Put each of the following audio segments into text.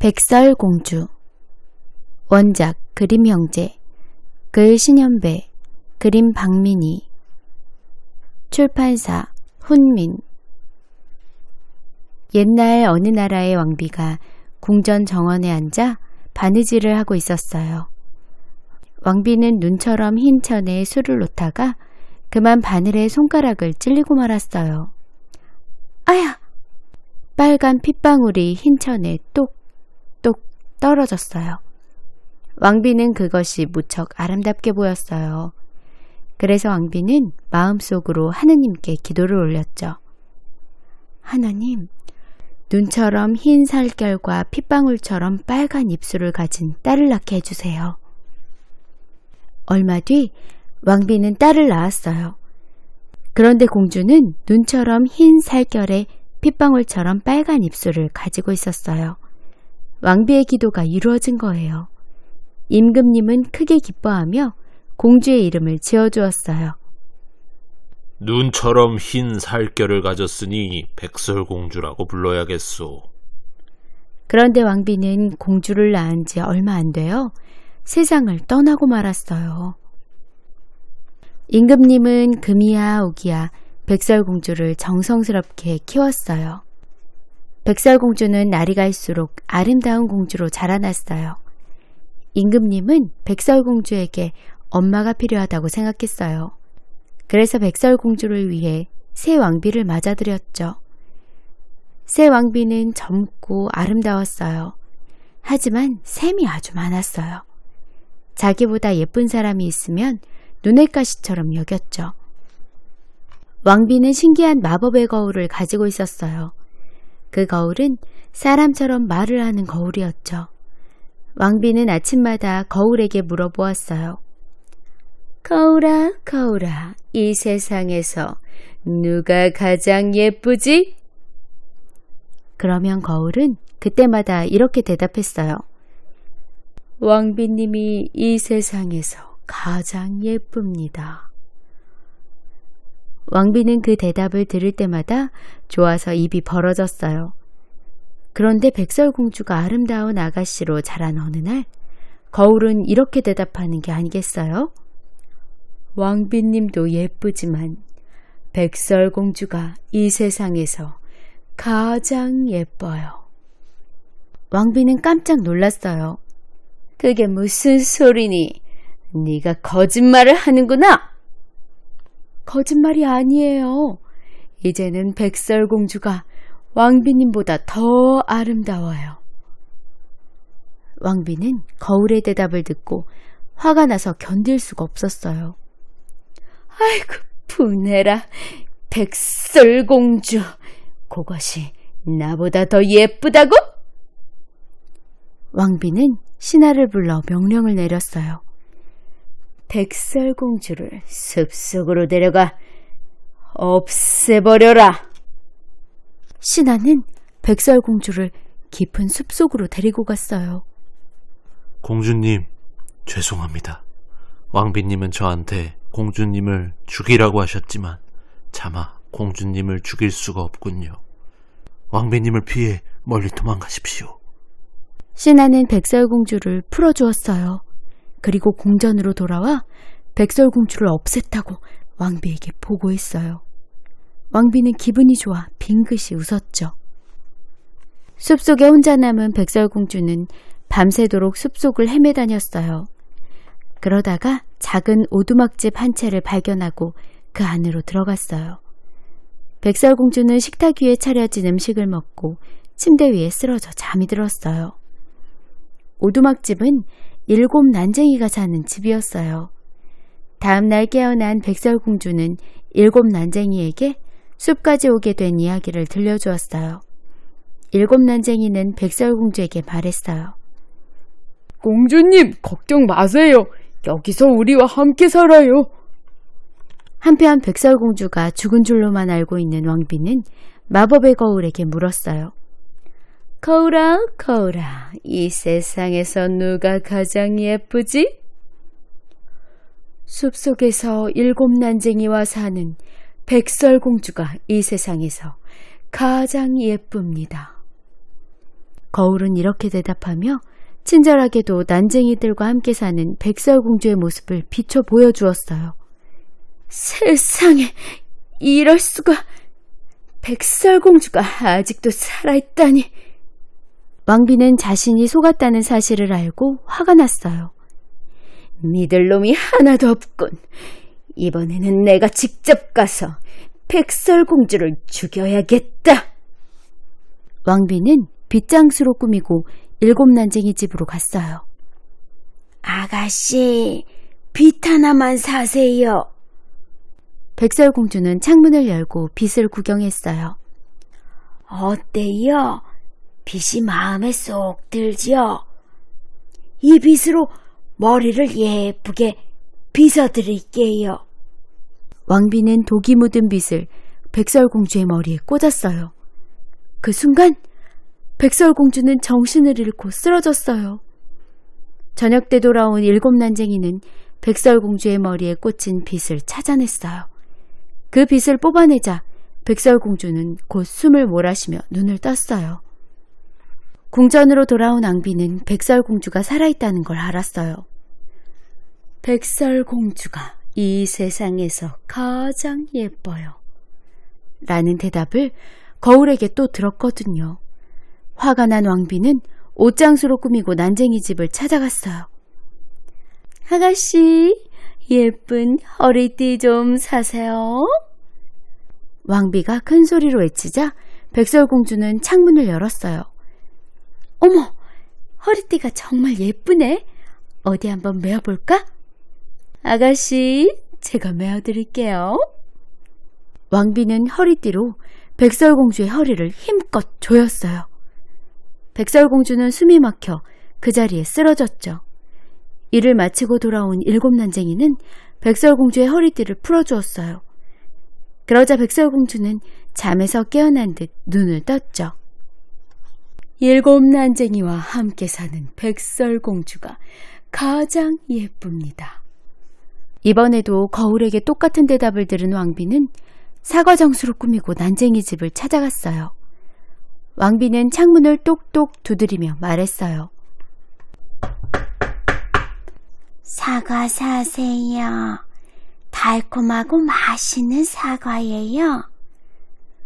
백설공주 원작 그림 형제 글 신현배 그림 박민희 출판사 훈민 옛날 어느 나라의 왕비가 궁전 정원에 앉아 바느질을 하고 있었어요. 왕비는 눈처럼 흰 천에 술을 놓다가 그만 바늘에 손가락을 찔리고 말았어요. 아야! 빨간 핏방울이 흰 천에 똑똑 떨어졌어요. 왕비는 그것이 무척 아름답게 보였어요. 그래서 왕비는 마음속으로 하느님께 기도를 올렸죠. 하나님, 눈처럼 흰 살결과 핏방울처럼 빨간 입술을 가진 딸을 낳게 해주세요. 얼마 뒤 왕비는 딸을 낳았어요. 그런데 공주는 눈처럼 흰 살결에 핏방울처럼 빨간 입술을 가지고 있었어요. 왕비의 기도가 이루어진 거예요. 임금님은 크게 기뻐하며 공주의 이름을 지어주었어요. 눈처럼 흰 살결을 가졌으니 백설공주라고 불러야겠소. 그런데 왕비는 공주를 낳은 지 얼마 안 돼요. 세상을 떠나고 말았어요. 임금님은 금이야 오기야 백설공주를 정성스럽게 키웠어요. 백설공주는 날이 갈수록 아름다운 공주로 자라났어요. 임금님은 백설공주에게 엄마가 필요하다고 생각했어요. 그래서 백설공주를 위해 새 왕비를 맞아들였죠. 새 왕비는 젊고 아름다웠어요. 하지만 샘이 아주 많았어요. 자기보다 예쁜 사람이 있으면 눈의 가시처럼 여겼죠. 왕비는 신기한 마법의 거울을 가지고 있었어요. 그 거울은 사람처럼 말을 하는 거울이었죠. 왕비는 아침마다 거울에게 물어보았어요. 거울아, 거울아, 이 세상에서 누가 가장 예쁘지? 그러면 거울은 그때마다 이렇게 대답했어요. 왕비님이 이 세상에서 가장 예쁩니다. 왕비는 그 대답을 들을 때마다 좋아서 입이 벌어졌어요. 그런데 백설공주가 아름다운 아가씨로 자란 어느 날 거울은 이렇게 대답하는 게 아니겠어요? 왕비님도 예쁘지만 백설공주가 이 세상에서 가장 예뻐요. 왕비는 깜짝 놀랐어요. 그게 무슨 소리니? 네가 거짓말을 하는구나. 거짓말이 아니에요. 이제는 백설공주가 왕비님보다 더 아름다워요. 왕비는 거울의 대답을 듣고 화가 나서 견딜 수가 없었어요. 아이고, 분해라. 백설공주. 그것이 나보다 더 예쁘다고? 왕비는 신하를 불러 명령을 내렸어요. 백설공주를 숲속으로 데려가 없애버려라. 신하는 백설공주를 깊은 숲속으로 데리고 갔어요. 공주님, 죄송합니다. 왕비님은 저한테 공주님을 죽이라고 하셨지만 차마 공주님을 죽일 수가 없군요. 왕비님을 피해 멀리 도망가십시오. 신하는 백설공주를 풀어주었어요. 그리고 공전으로 돌아와 백설공주를 없앴다고 왕비에게 보고했어요. 왕비는 기분이 좋아 빙긋이 웃었죠. 숲속에 혼자 남은 백설공주는 밤새도록 숲속을 헤매 다녔어요. 그러다가 작은 오두막집 한 채를 발견하고 그 안으로 들어갔어요. 백설공주는 식탁 위에 차려진 음식을 먹고 침대 위에 쓰러져 잠이 들었어요. 오두막집은 일곱 난쟁이가 사는 집이었어요. 다음날 깨어난 백설공주는 일곱 난쟁이에게 숲까지 오게 된 이야기를 들려주었어요. 일곱 난쟁이는 백설공주에게 말했어요. 공주님, 걱정 마세요. 여기서 우리와 함께 살아요. 한편 백설공주가 죽은 줄로만 알고 있는 왕비는 마법의 거울에게 물었어요. 거울아, 거울아, 이 세상에서 누가 가장 예쁘지? 숲속에서 일곱 난쟁이와 사는 백설공주가 이 세상에서 가장 예쁩니다. 거울은 이렇게 대답하며 친절하게도 난쟁이들과 함께 사는 백설공주의 모습을 비춰 보여주었어요. 세상에, 이럴 수가. 백설공주가 아직도 살아있다니. 왕비는 자신이 속았다는 사실을 알고 화가 났어요. 믿을 놈이 하나도 없군. 이번에는 내가 직접 가서 백설공주를 죽여야겠다. 왕비는 빗장수로 꾸미고 일곱 난쟁이 집으로 갔어요. 아가씨, 빛 하나만 사세요. 백설공주는 창문을 열고 빛을 구경했어요. 어때요? 빛이 마음에 쏙 들지요? 이 빛으로 머리를 예쁘게 빗어드릴게요. 왕비는 독이 묻은 빛을 백설공주의 머리에 꽂았어요. 그 순간 백설공주는 정신을 잃고 쓰러졌어요. 저녁 때 돌아온 일곱 난쟁이는 백설공주의 머리에 꽂힌 빛을 찾아냈어요. 그 빛을 뽑아내자 백설공주는 곧 숨을 몰아쉬며 눈을 떴어요. 궁전으로 돌아온 앙비는 백설공주가 살아있다는 걸 알았어요. 백설공주가 이 세상에서 가장 예뻐요. 라는 대답을 거울에게 또 들었거든요. 화가 난 왕비는 옷장수로 꾸미고 난쟁이 집을 찾아갔어요. 아가씨, 예쁜 허리띠 좀 사세요. 왕비가 큰 소리로 외치자 백설공주는 창문을 열었어요. 어머, 허리띠가 정말 예쁘네. 어디 한번 메어볼까? 아가씨, 제가 메어드릴게요. 왕비는 허리띠로 백설공주의 허리를 힘껏 조였어요. 백설공주는 숨이 막혀 그 자리에 쓰러졌죠. 일을 마치고 돌아온 일곱 난쟁이는 백설공주의 허리띠를 풀어주었어요. 그러자 백설공주는 잠에서 깨어난 듯 눈을 떴죠. 일곱 난쟁이와 함께 사는 백설공주가 가장 예쁩니다. 이번에도 거울에게 똑같은 대답을 들은 왕비는 사과정수로 꾸미고 난쟁이 집을 찾아갔어요. 왕비는 창문을 똑똑 두드리며 말했어요. 사과 사세요. 달콤하고 맛있는 사과예요.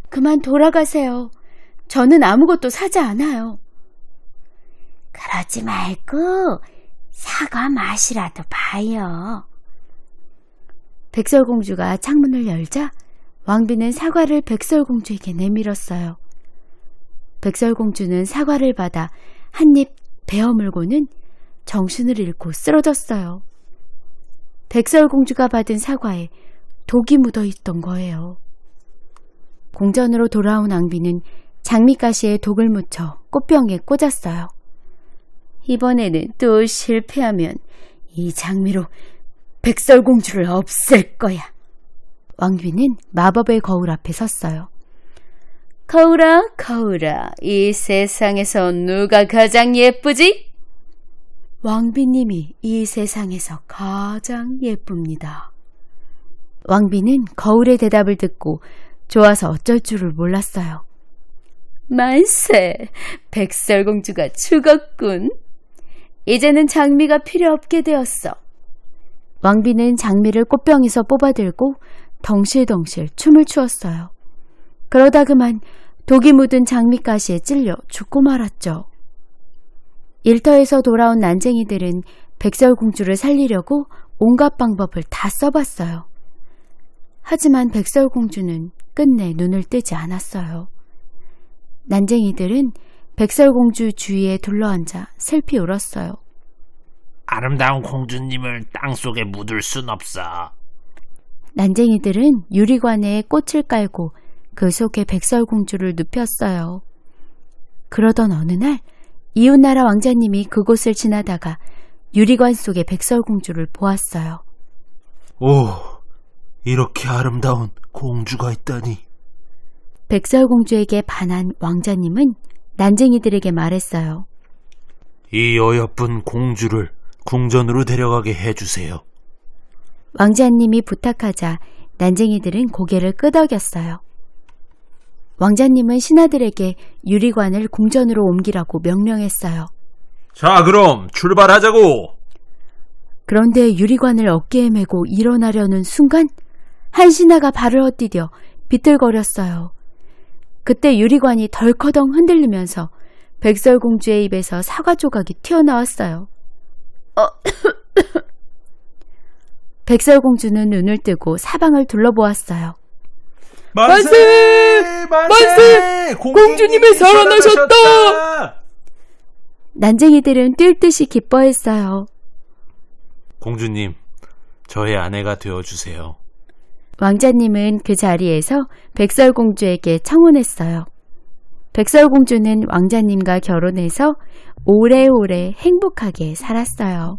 그만 돌아가세요. 저는 아무것도 사지 않아요. 그러지 말고 사과 맛이라도 봐요. 백설공주가 창문을 열자 왕비는 사과를 백설공주에게 내밀었어요. 백설공주는 사과를 받아 한 입 베어물고는 정신을 잃고 쓰러졌어요. 백설공주가 받은 사과에 독이 묻어 있던 거예요. 공전으로 돌아온 앙비는 장미가시에 독을 묻혀 꽃병에 꽂았어요. 이번에는 또 실패하면 이 장미로 백설공주를 없앨 거야. 왕비는 마법의 거울 앞에 섰어요. 거울아, 거울아, 이 세상에서 누가 가장 예쁘지? 왕비님이 이 세상에서 가장 예쁩니다. 왕비는 거울의 대답을 듣고 좋아서 어쩔 줄을 몰랐어요. 만세! 백설공주가 죽었군. 이제는 장미가 필요 없게 되었어. 왕비는 장미를 꽃병에서 뽑아들고 덩실덩실 춤을 추었어요. 그러다 그만 독이 묻은 장미가시에 찔려 죽고 말았죠. 일터에서 돌아온 난쟁이들은 백설공주를 살리려고 온갖 방법을 다 써봤어요. 하지만 백설공주는 끝내 눈을 뜨지 않았어요. 난쟁이들은 백설공주 주위에 둘러앉아 슬피 울었어요. 아름다운 공주님을 땅속에 묻을 순 없어. 난쟁이들은 유리관에 꽃을 깔고 그 속에 백설공주를 눕혔어요. 그러던 어느 날 이웃나라 왕자님이 그곳을 지나다가 유리관 속의 백설공주를 보았어요. 오, 이렇게 아름다운 공주가 있다니. 백설공주에게 반한 왕자님은 난쟁이들에게 말했어요. 이 어여쁜 공주를 궁전으로 데려가게 해주세요. 왕자님이 부탁하자 난쟁이들은 고개를 끄덕였어요. 왕자님은 신하들에게 유리관을 궁전으로 옮기라고 명령했어요. 자, 그럼 출발하자고. 그런데 유리관을 어깨에 메고 일어나려는 순간 한 신하가 발을 헛디뎌 비틀거렸어요. 그때 유리관이 덜커덩 흔들리면서 백설공주의 입에서 사과 조각이 튀어나왔어요. 어, 백설공주는 눈을 뜨고 사방을 둘러보았어요. 만세! 만세! 공주님이 살아나셨다! 난쟁이들은 뛸 듯이 기뻐했어요. 공주님, 저의 아내가 되어주세요. 왕자님은 그 자리에서 백설공주에게 청혼했어요. 백설공주는 왕자님과 결혼해서 오래오래 행복하게 살았어요.